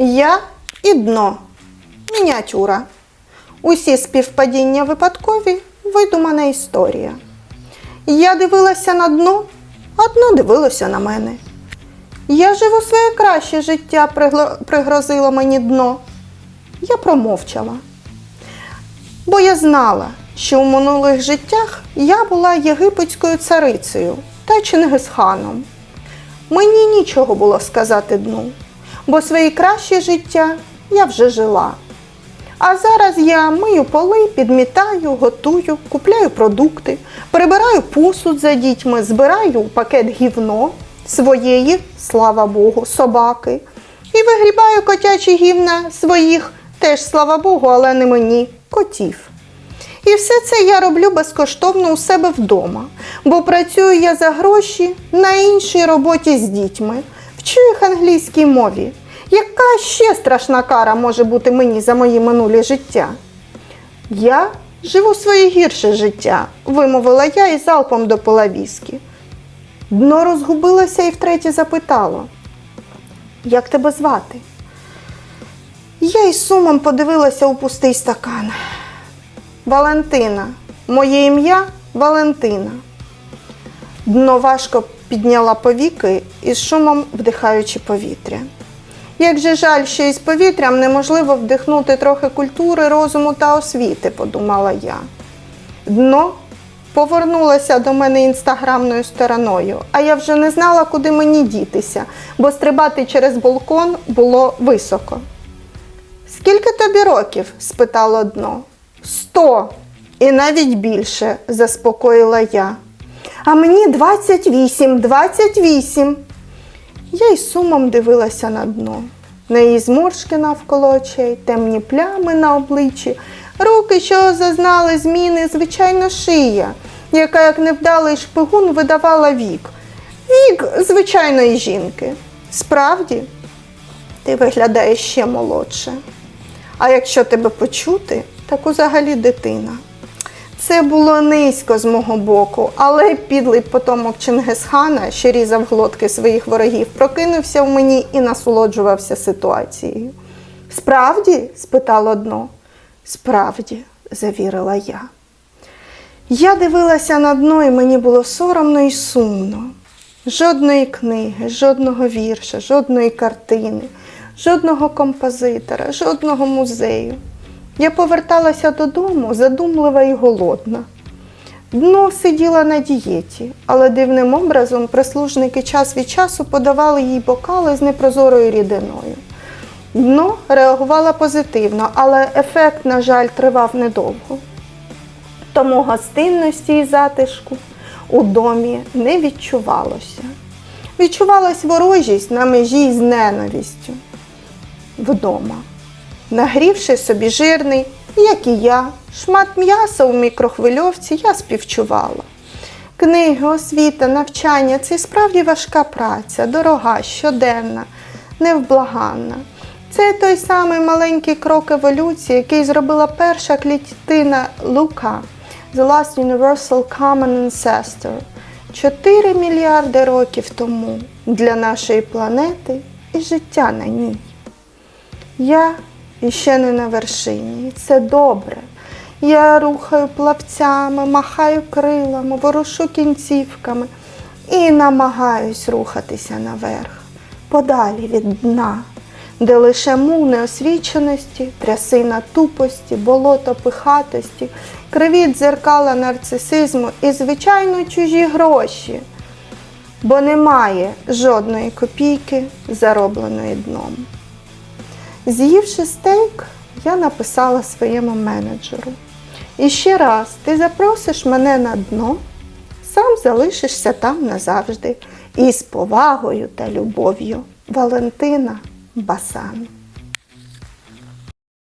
Я і дно. Мініатюра. Усі співпадіння випадкові, видумана історія. Я дивилася на дно, а дно дивилося на мене. Я живу своє краще життя, пригрозило мені дно. Я промовчала. Бо я знала, що у минулих життях я була єгипетською царицею та Чингисханом. Мені нічого було сказати дну, бо своє краще життя я вже жила. А зараз я мию поли, підмітаю, готую, купляю продукти, прибираю посуд за дітьми, збираю пакет гівно своєї, слава Богу, собаки. І вигрібаю котячі гівна своїх, теж слава Богу, але не мені, котів. І все це я роблю безкоштовно у себе вдома, бо працюю я за гроші на іншій роботі з дітьми, вчу їх англійській мові. Яка ще страшна кара може бути мені за мої минулі життя? Я живу своє гірше життя, вимовила я і залпом допила віскі. Дно розгубилося і втретє запитало: Як тебе звати? Я із сумом подивилася у пустий стакан. Валентина. Моє ім'я Валентина. Дно важко підняла повіки із шумом вдихаючи повітря. Як же жаль, що із повітрям неможливо вдихнути трохи культури, розуму та освіти, подумала я. Дно повернулося до мене інстаграмною стороною, а я вже не знала, куди мені дітися, бо стрибати через балкон було високо. Скільки тобі років? спитало дно. Сто. І навіть більше, заспокоїла я. А мені 28, 28. Я із сумом дивилася на дно. На її зморшки навколо очей, темні плями на обличчі, руки, що зазнали зміни, звичайно, шия, яка, як невдалий шпигун, видавала вік. Вік звичайної жінки. Справді, ти виглядаєш ще молодше. А якщо тебе почути, так взагалі дитина. Це було низько з мого боку, але підлий потомок Чингисхана, що різав глотки своїх ворогів, прокинувся в мені і насолоджувався ситуацією. Справді? спитало дно. Справді, завірила я. Я дивилася на дно, і мені було соромно і сумно. Жодної книги, жодного вірша, жодної картини, жодного композитора, жодного музею. Я поверталася додому, задумлива і голодна. Дно сиділа на дієті, але дивним образом прислужники час від часу подавали їй бокали з непрозорою рідиною. Дно реагувала позитивно, але ефект, на жаль, тривав недовго. Тому гостинності і затишку у домі не відчувалося. Відчувалась ворожість на межі з ненавистю вдома. Нагрівши собі жирний, як і я, шмат м'яса у мікрохвильовці, я співчувала. Книги, освіта, навчання це справді важка праця, дорога, щоденна, невблаганна. Це той самий маленький крок еволюції, який зробила перша клітина Лука, The Last Universal Common Ancestor, 4 мільярди років тому для нашої планети і життя на ній. Я іще не на вершині, і це добре. Я рухаю плавцями, махаю крилами, ворушу кінцівками і намагаюсь рухатися наверх, подалі від дна, де лише мул неосвіченості, трясина тупості, болото пихатості, криві дзеркала нарцисизму і, звичайно, чужі гроші, бо немає жодної копійки, заробленої дном. З'ївши стейк, я написала своєму менеджеру. І ще раз, ти запросиш мене на дно, сам залишишся там назавжди. І з повагою та любов'ю Валентина Басан.